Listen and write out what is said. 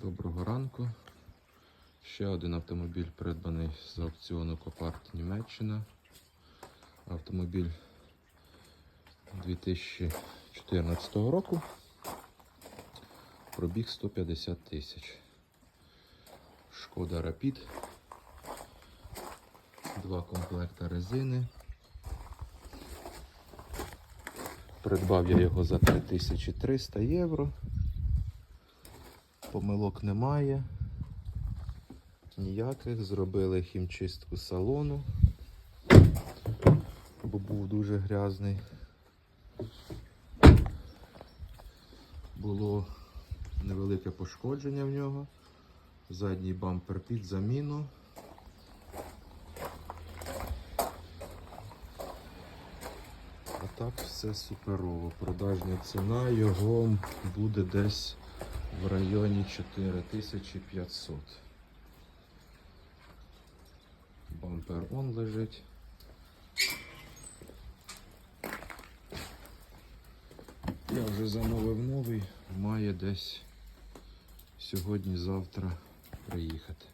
Доброго ранку. Ще один автомобіль придбаний з аукціону Копарт Німеччина. Автомобіль 2014 року. Пробіг 150 тисяч. Шкода Rapid. Два комплекта резини. Придбав я його за 3300 євро. Помилок немає. Ніяких. Зробили хімчистку салону, бо був дуже грязний. Було невелике пошкодження в нього. Задній бампер під заміну. А так все суперово. Продажна ціна його буде десь в районі 4500. Бампер он лежить. Я вже замовив новий, має десь сьогодні-завтра приїхати.